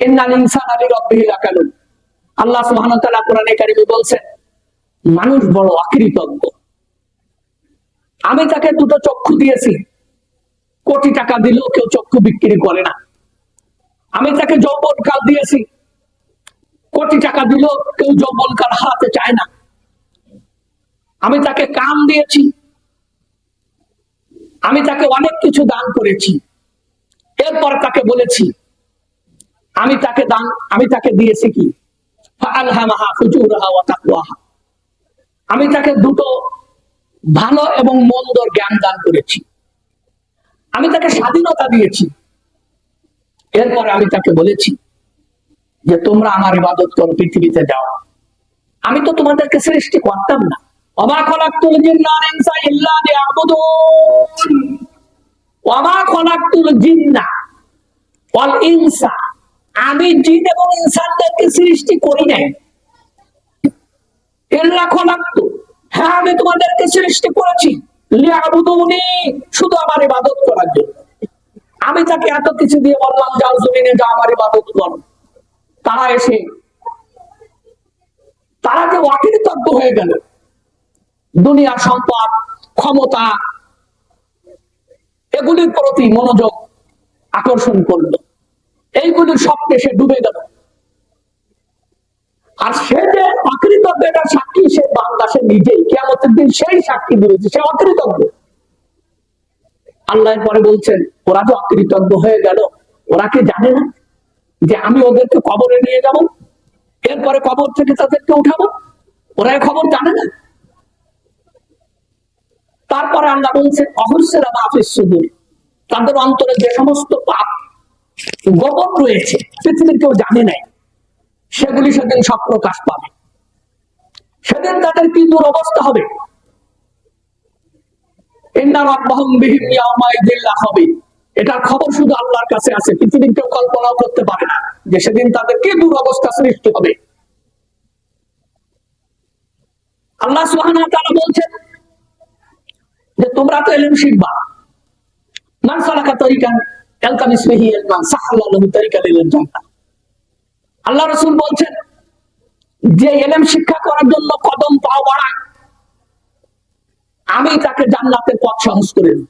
ইন্নাল ইনসান আলী রব্বিহি লাকানুন। আল্লাহ সুবহানাহু কোরআনে কারিমে বলছেন, মানুষ বড় অকৃতজ্ঞ আমি তাকে দুটো চক্ষু দিয়েছি। কোটি টাকা দিলেও কেউ চক্ষু বিক্রি করে না। আমি তাকে যৌবন কাল দিয়েছি। কোটি টাকা দিলেও কেউ যৌবন কাল হারাতে চায় না। আমি তাকে কাম দিয়েছি। আমি তাকে অনেক কিছু দান করেছি। এরপর তাকে বলেছি আমি তাকে দান, আমি তাকে দিয়েছি কি। আমি তাকে দুটো ভালো এবং মন্দর জ্ঞান দান করেছি। আমি তাকে স্বাধীনতা দিয়েছি। এরপরে আমি তাকে বলেছি যে, তোমরা আমার ইবাদত করো, পৃথিবীতে যাও। আমি তো তোমাদেরকে সৃষ্টি করতাম না। অবাক খলাক্তুল জিন্না ওয়াল ইনসা ইল্লা লিয়াবুদুন। ওয়ামা খলাক্তুল জিন্না ইনসা আমি জিন এবং ইনসানদেরকে সৃষ্টি করি নাই। ইল্লা খলাক্তু। হ্যাঁ আমি তোমাদেরকে সৃষ্টি করেছি। লিয়াবুদুনি, শুধু আমার ইবাদত করার জন্য। আমি তাকে এত কিছু দিয়ে বললাম, যাও জমিনে যাও, আমার ইবাদত করো। তারা এসে, তারা যে অকৃতজ্ঞ হয়ে গেল। দুনিয়ার সম্পদ, ক্ষমতা, এগুলির প্রতি মনোযোগ আকর্ষণ করল। এইগুলির স্বপ্নে সে ডুবে গেল আর সে যে অকৃতজ্ঞতার সাক্ষী, সে বান্দা, সে নিজেই কেমতের দিন সেই সাক্ষী দিয়েছে সে অকৃতজ্ঞ। আল্লাহ পরে বলছেন, ওরা যে অকৃতজ্ঞ হয়ে গেল, ওরা কি জানে না যে আমি ওদেরকে কবরে নিয়ে যাব? এরপরে কবর থেকে তাদেরকে উঠাবো? ওরা খবর জানে না? তারপরে আল্লাহ বলছেন অহস্যেরা মাফিস সুদূর, তাদের অন্তরে যে সমস্ত পাপ গোপন রয়েছে, পৃথিবীর কেউ জানে নাই। সেগুলি সেদিন সব প্রকাশ পাবে। সেদিন তাদের কি দুরবস্থা হবে? লাখাবি এটার খবর শুধু আল্লাহর কাছে আছে, পৃথিবীর কেউ কল্পনাও করতে পারে না যে সেদিন তাদের কি দুরবস্থা সৃষ্টি হবে। আল্লাহ ওয়া তাআলা বলছেন যে তোমরা তো এলেম শিখবা। মান সালাকা তরিকান আল্লাহ রসুল বলছেন, যে এলেম শিক্ষা করার জন্য কদম পাও বাড়ায়। আমি তাকে জান্নাতের পথ সহজ করে দিই